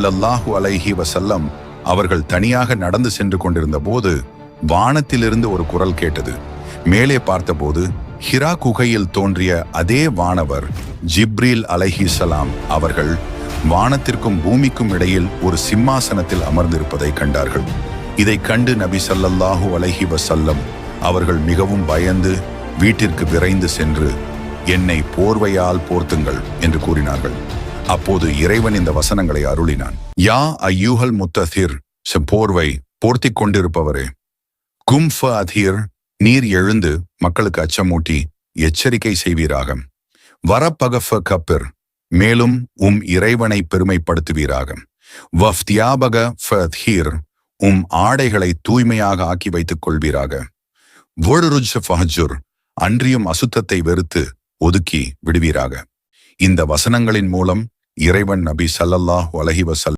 ஸல்லல்லாஹு அலைஹி வசல்லம் அவர்கள் தனியாக நடந்து சென்று கொண்டிருந்த போது வானத்திலிருந்து ஒரு குரல் கேட்டது. மேலே பார்த்தபோது ஹிரா குகையில் தோன்றிய அதே வானவர் ஜிப்ரீல் அலைஹிஸ்ஸலாம் அவர்கள் வானத்திற்கும் பூமிக்கும் இடையில் ஒரு சிம்மாசனத்தில் அமர்ந்திருப்பதை கண்டார்கள். இதை கண்டு நபி சல்லல்லாஹு அலஹி வசல்லம் அவர்கள் மிகவும் பயந்து வீட்டிற்கு விரைந்து சென்று என்னை போர்வையால் போர்த்துங்கள் என்று கூறினார்கள். அப்போது இறைவன் இந்த வசனங்களை அருளினான். யா ஐயூஹல் முத்ததிர் போர்வை போர்த்தி கொண்டிருப்பவரே. கும்ஃப அதிர் நீர் எழுந்து மக்களுக்கு அச்சமூட்டி எச்சரிக்கை செய்வீராக வரப்பகஃப கப்பிர் மேலும் உம் இறைவனை பெருமைப்படுத்துவீராக வஃப்தியாபக ஃபீர் உம் ஆடைகளை தூய்மையாக ஆக்கி வைத்துக் கொள்வீராக. வோழுருஜ் ஃபஹஜுர் அன்றியும் அசுத்தத்தை வெறுத்து ஒதுக்கி விடுவீராக. இந்த வசனங்களின் மூலம் இறைவன் நபி சல்லல்லாஹ் அலைஹி வசல்